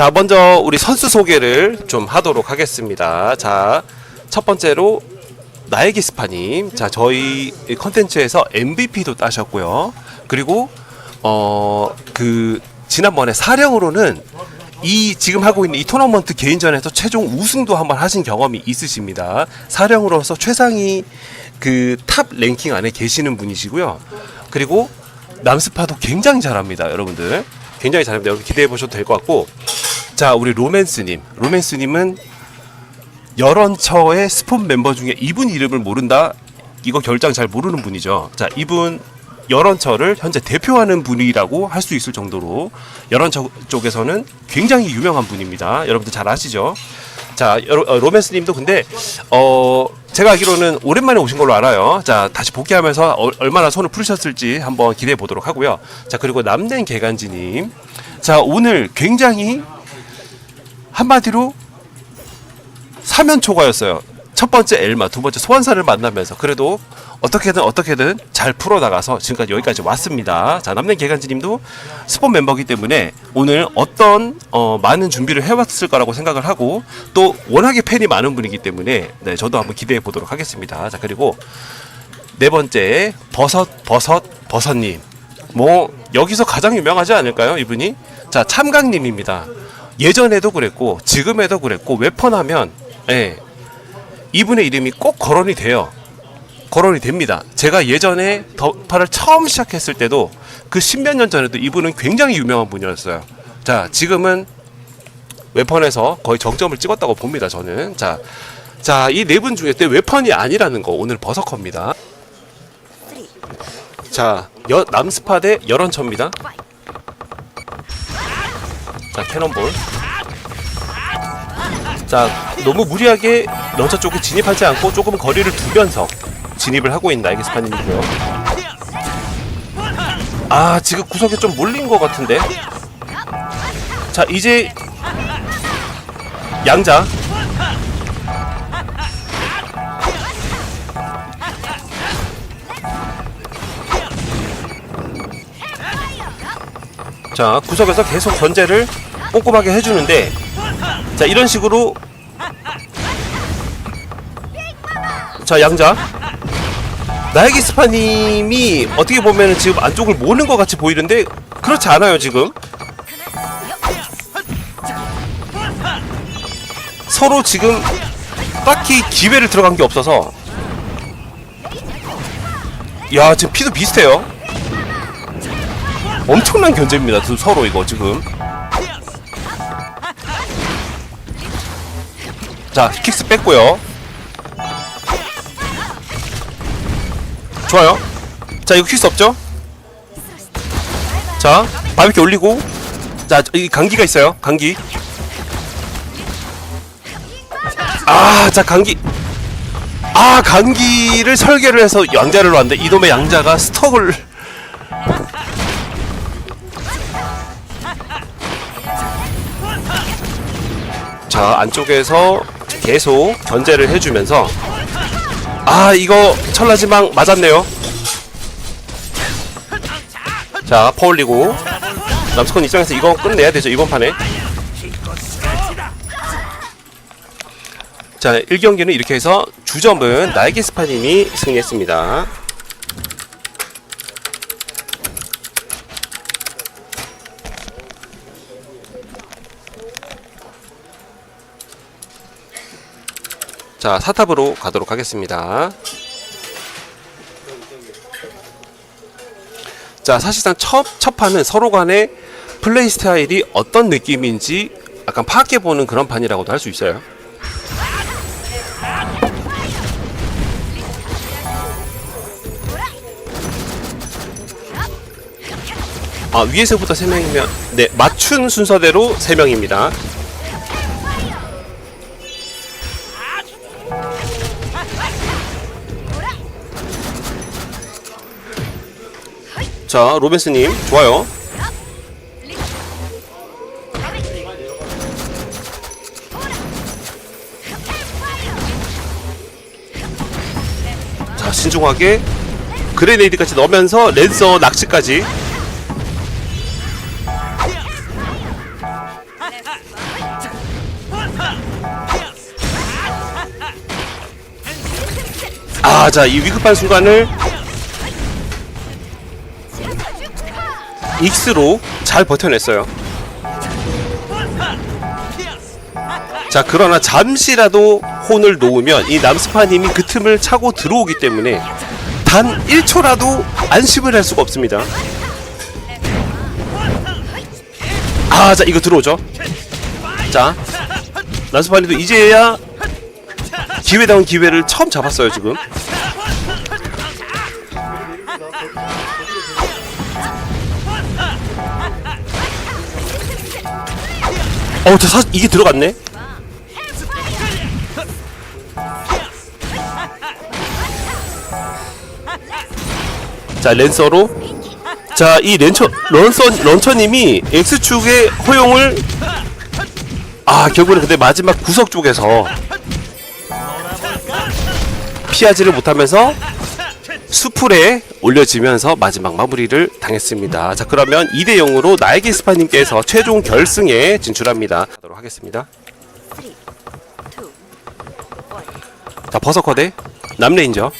자, 먼저 우리 선수 소개를 좀 하도록 하겠습니다. 자, 첫 번째로 나에게 스파님. 자, 저희 컨텐츠에서 MVP도 따셨고요. 그리고 어, 그 지난번에 사령으로는 이 지금 하고 있는 이 토너먼트 개인전에서 최종 우승도 한번 하신 경험이 있으십니다. 사령으로서 최상위 그 탑 랭킹 안에 계시는 분이시고요. 그리고 남스파도 굉장히 잘합니다, 여러분들. 굉장히 잘합니다. 여러분 기대해 보셔도 될 것 같고. 자, 우리 로맨스님. 로맨스님은 열언처의 스폰 멤버 중에 이분 이름을 모른다. 이거 결장 잘 모르는 분이죠. 자, 이분 열언처를 현재 대표하는 분이라고 할 수 있을 정도로 열언처 쪽에서는 굉장히 유명한 분입니다. 여러분들 잘 아시죠? 자, 어, 로맨스님도 근데 어 제가 알기로는 오랜만에 오신 걸로 알아요. 자, 다시 복귀하면서 어- 얼마나 손을 풀으셨을지 한번 기대해 보도록 하고요. 자, 그리고 남는 개간지님. 자, 오늘 굉장히 한마디로 사면 초과였어요. 첫 번째 엘마, 두 번째 소환사를 만나면서 그래도 어떻게든 어떻게든 잘 풀어나가서 지금까지 여기까지 왔습니다. 자 남는 개간지님도 스폰 멤버기 때문에 오늘 어떤 어, 많은 준비를 해왔을 거라고 생각을 하고 또 워낙에 팬이 많은 분이기 때문에 네 저도 한번 기대해 보도록 하겠습니다. 자 그리고 네 번째 버섯 버섯 버섯님 뭐 여기서 가장 유명하지 않을까요 이분이 자 참강님입니다. 예전에도 그랬고 지금에도 그랬고 웨펀 하면 예 이분의 이름이 꼭 거론이 돼요. 거론이 됩니다. 제가 예전에 더파를 처음 시작했을 때도 그 십몇 년 전에도 이분은 굉장히 유명한 분이었어요. 자, 지금은 웨펀에서 거의 정점을 찍었다고 봅니다. 저는 자, 자, 이 네 분 중에 때 웨펀이 아니라는 거 오늘 버서커입니다. 자, 여, 남스파 대 열언처입니다. 자, 캐논볼. 자, 너무 무리하게 런처 쪽에 진입하지 않고 조금 거리를 두면서 진입을 하고 있는 나이게 스파님이고요. 아, 지금 구석에 좀 몰린 것 같은데. 자, 이제 양자. 자, 구석에서 계속 견제를 꼼꼼하게 해주는데 자 이런 식으로. 자 양자. 나에게 스파님이 어떻게 보면 지금 안쪽을 모는 것 같이 보이는데 그렇지 않아요 지금. 서로 지금 딱히 기회를 들어간 게 없어서. 야 지금 피도 비슷해요 엄청난 견제입니다 두 서로 이거 지금 자, 킥스 뺐고요. 좋아요. 자, 이거 킥스 없죠? 자, 바비큐 올리고. 자, 이 감기가 있어요. 감기. 아, 자, 감기. 아, 감기를 설계를 해서 양자를 놨는데 이놈의 양자가 스톡을 자 안쪽에서 계속 견제를 해주면서. 아 이거 철라지망 맞았네요. 자 퍼올리고. 남스콘 입장에서 이거 끝내야 되죠 이번 판에. 자 1경기는 이렇게 해서 주점은 나에게 스파님이 승리했습니다 자 사탑으로 가도록 하겠습니다. 자 사실상 첫, 첫 판은 서로 간의 플레이 스타일이 어떤 느낌인지 약간 파악해보는 그런 판이라고도 할 수 있어요. 아 위에서부터 3명이면 네 맞춘 순서대로 3명입니다. 자 로벤스님 좋아요. 자 신중하게 그레네이드까지 넣으면서 랜서 낚시까지. 아자 이 위급한 순간을 익스로 잘 버텨냈어요. 자, 그러나 잠시라도 혼을 놓으면 이 남스파님이 그 틈을 차고 들어오기 때문에 단 1초라도 안심을 할 수가 없습니다. 아, 자, 이거 들어오죠. 자, 남스파님도 이제야 기회다운 기회를 처음 잡았어요, 지금. 어, 저 사, 이게 들어갔네. 자, 랜서로. 자, 이 랜처, 런서, 런처님이 X축의 허용을. 아, 결국에는 근데 마지막 구석 쪽에서 피하지를 못하면서 수풀에 올려지면서 마지막 마무리를 당했습니다. 자 그러면 2대 0으로 나에게 스파님께서 최종 결승에 진출합니다. 하도록 하겠습니다. 자 버서커 대 남레인저.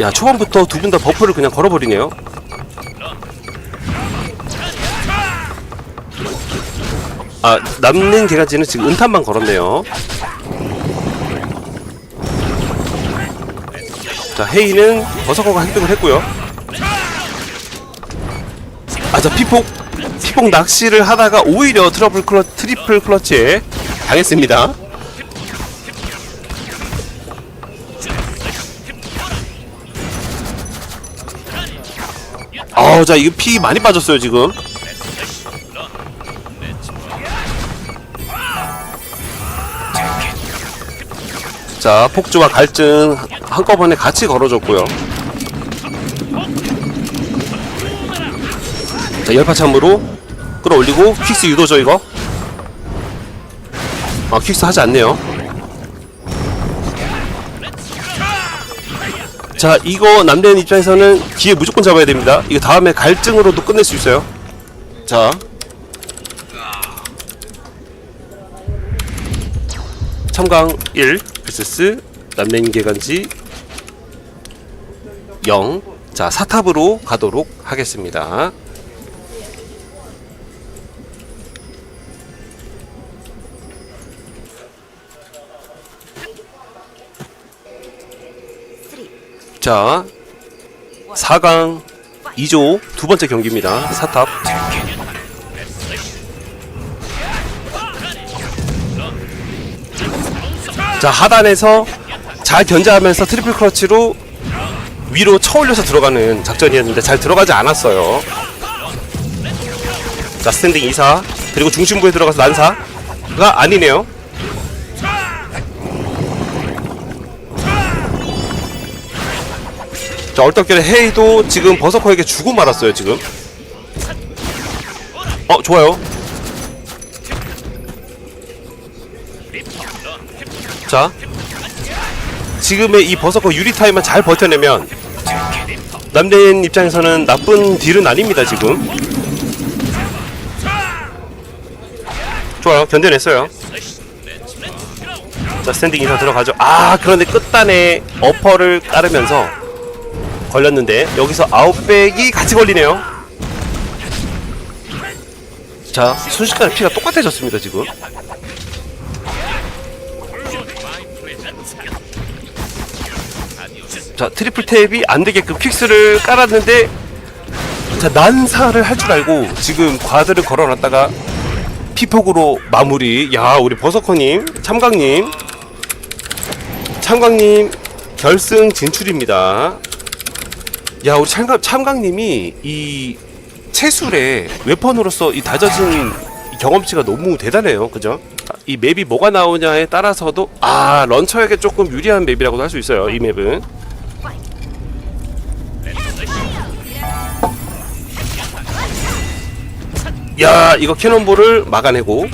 야 초반부터 두 분 다 버프를 그냥 걸어버리네요. 아 남는 개가지는 지금 은탄만 걸었네요. 자 헤이는 버서커가 획득을 했고요. 아자 피폭 피폭 낚시를 하다가 오히려 트러블 클러 트리플 클러치에 당했습니다. 아자 이거 피 많이 빠졌어요 지금. 자 폭주와 갈증 한꺼번에 같이 걸어줬고요. 자 열파참으로 끌어올리고 퀵스 유도죠 이거. 아 퀵스 하지 않네요. 자 이거 남대인 입장에서는 기회 무조건 잡아야 됩니다. 이거 다음에 갈증으로도 끝낼 수 있어요. 자 첨강 1 vs 남랭 개간지 0. 자, 사탑으로 가도록 하겠습니다. 자, 4강 2조 두 번째 경기입니다. 사탑. 자 하단에서 잘 견제하면서 트리플 크러치로 위로 쳐올려서 들어가는 작전이었는데 잘 들어가지 않았어요. 자 스탠딩 2사 그리고 중심부에 들어가서 난사가 아니네요. 자 얼떨결에 헤이도 지금 버서커에게 주고 말았어요 지금. 어 좋아요. 자 지금의 이 버서커 유리 타임만 잘 버텨내면 남대인 입장에서는 나쁜 딜은 아닙니다 지금. 좋아요. 견뎌냈어요. 자 스탠딩 인사 들어가죠. 아 그런데 끝단에 어퍼를 깔으면서 걸렸는데 여기서 아웃백이 같이 걸리네요. 자 순식간에 피가 똑같아졌습니다 지금 자 트리플 탭이 안 되게끔 퀵스를 깔았는데 자 난사를 할 줄 알고 지금 과드를 걸어놨다가 피폭으로 마무리. 야 우리 버서커님 참강님. 참강님 결승 진출입니다. 야 우리 참강, 참강님이 이 채술에 웨펀으로서 이 다져진 경험치가 너무 대단해요. 그죠? 이 맵이 뭐가 나오냐에 따라서도 아 런처에게 조금 유리한 맵이라고도 할 수 있어요 이 맵은 야 이거 캐논볼을 막아내고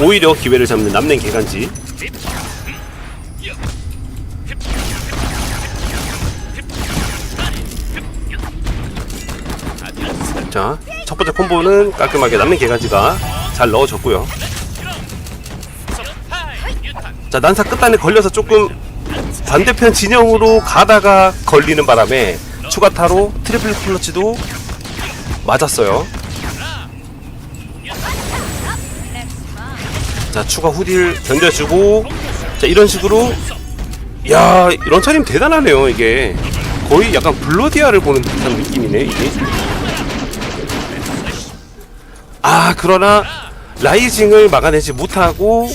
오히려 기회를 잡는 남는 개간지 자 첫 번째 콤보는 깔끔하게 남는 개간지가 잘 넣어줬고요 자 난사 끝단에 걸려서 조금 반대편 진영으로 가다가 걸리는 바람에 추가 타로 트리플 클러치도 맞았어요. 자 추가 후딜 견뎌주고 자 이런 식으로. 야 이런 차림 대단하네요 이게. 거의 약간 블러디아를 보는 듯한 느낌이네 이게. 아 그러나 라이징을 막아내지 못하고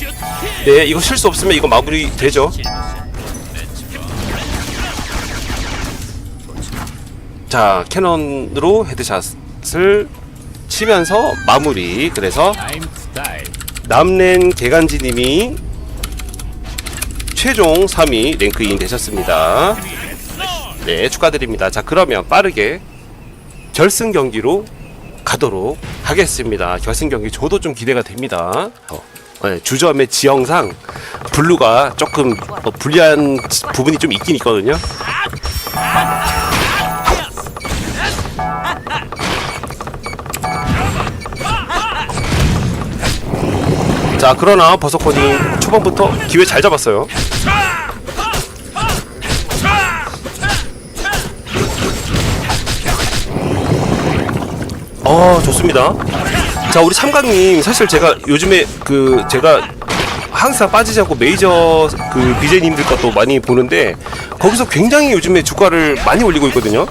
네 이거 실수 없으면 이거 마무리 되죠. 자 캐논으로 헤드샷을 치면서 마무리. 그래서 남랜 개간지님이 최종 3위 랭크인 되셨습니다. 네, 축하드립니다. 자, 그러면 빠르게 결승 경기로 가도록 하겠습니다. 결승 경기 저도 좀 기대가 됩니다. 어, 네, 주점의 지형상 블루가 조금 어, 불리한 부분이 좀 있긴 있거든요. 자 그러나 버섯코님 초반부터 기회 잘 잡았어요. 어 좋습니다. 자 우리 삼각님 사실 제가 요즘에 그 제가 항상 빠지지 않고 메이저 그 BJ님들 것도 많이 보는데 거기서 굉장히 요즘에 주가를 많이 올리고 있거든요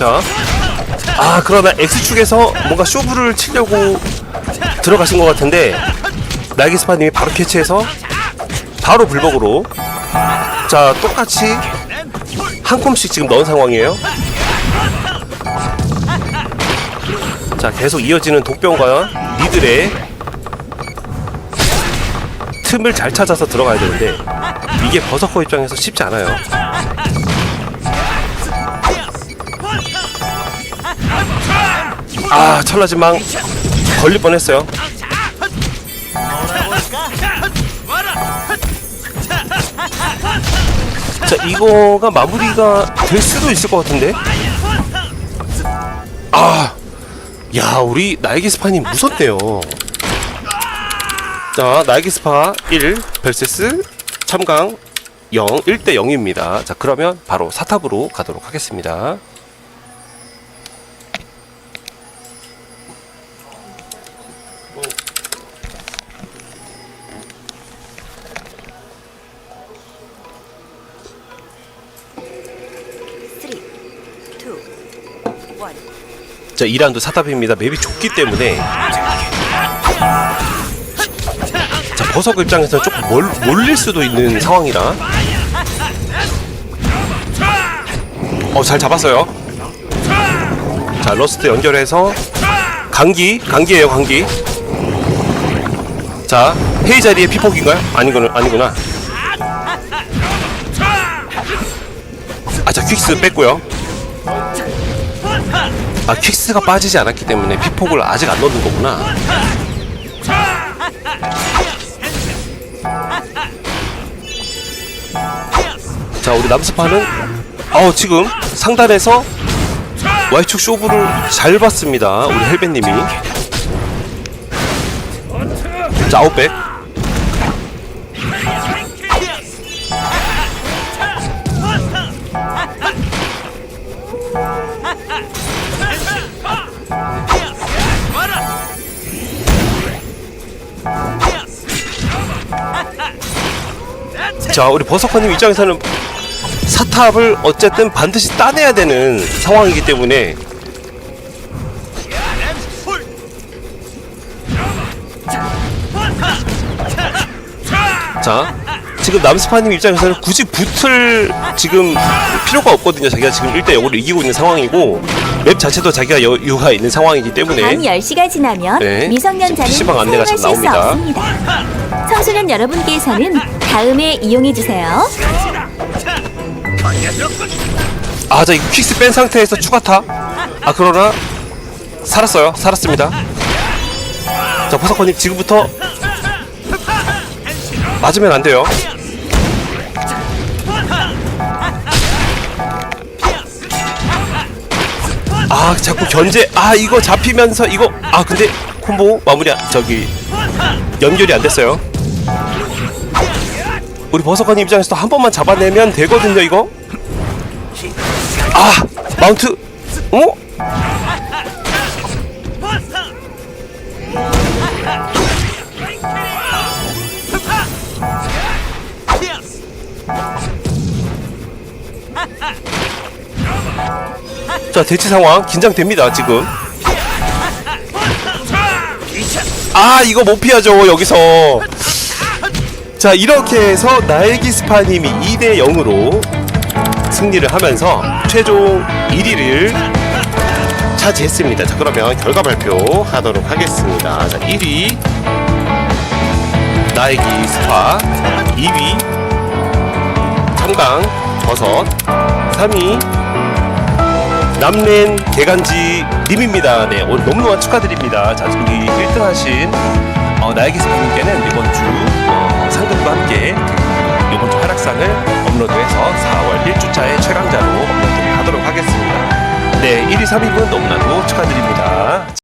자, 아 그러나 X축에서 뭔가 쇼부를 치려고 들어가신 것 같은데 날개스파님이 바로 캐치해서 바로 불복으로 자 똑같이 한 콤씩 지금 넣은 상황이에요. 자 계속 이어지는 독병과 니들의 틈을 잘 찾아서 들어가야 되는데 이게 버서커 입장에서 쉽지 않아요. 아 찰나지망 걸릴 뻔했어요. 자 이거가 마무리가 될 수도 있을 것 같은데. 아, 야 우리 날개 스파님 무섭네요. 자 날개 스파 1 벨세스 참강 0 1대 0입니다. 자 그러면 바로 사탑으로 가도록 하겠습니다. 자 2라운드 사탑입니다. 맵이 좁기 때문에 자 버섯 입장에서는 조금 몰, 몰릴 수도 있는 상황이라 어 잘 잡았어요. 자 러스트 연결해서 강기 강기예요 강기. 자 회의 자리에 피폭인가요? 아니구나 아니구나. 아자 퀵스 뺐고요. 아 퀵스가 빠지지 않았기 때문에 피폭을 아직 안 넣는 거구나. 자 우리 남스파는 어 지금 상단에서 Y축 쇼부를 잘 봤습니다. 우리 헬벤님이 자 아웃백 자 우리 버서커님 입장에서는 사탑을 어쨌든 반드시 따내야 되는 상황이기 때문에 자 지금 남스파님 입장에서는 굳이 붙을 지금 필요가 없거든요 자기가 지금 1대 0으로 이기고 있는 상황이고 맵 자체도 자기가 여유가 있는 상황이기 때문에 밤 10시가 지나면 네. 미성년자는 PC방 안내가 수 지금 나옵니다. 없습니다. 청소년 여러분께서는 다음에 이용해 주세요. 아, 자, 이거 퀵스 뺀 상태에서 추가타. 아, 그러나 살았어요. 살았습니다. 자, 버서커님 지금부터 맞으면 안 돼요. 아 자꾸 견제 아 이거 잡히면서 이거 아 근데 콤보 마무리 안- 저기 연결이 안 됐어요 우리 버섯관 입장에서도 한 번만 잡아내면 되거든요 이거. 아 마운트. 어? 자 대치 상황 긴장됩니다 지금. 아 이거 못 피하죠 여기서 자 이렇게 해서 나일기스파님이 2대 0으로 승리를 하면서 최종 1위를 차지했습니다 자 그러면 결과 발표하도록 하겠습니다 자 1위 나일기스파 2위 청강 버섯 3위 남랜 개간지 님입니다. 네, 오늘 너무너무 축하드립니다. 자, 우리 1등 하신 어, 나에게 스님께는 이번 주 어, 상금과 함께 그 이번 주 하락상을 업로드해서 4월 1주차의 최강자로 업로드하도록 하겠습니다. 네, 1위, 3위분 너무나도 축하드립니다.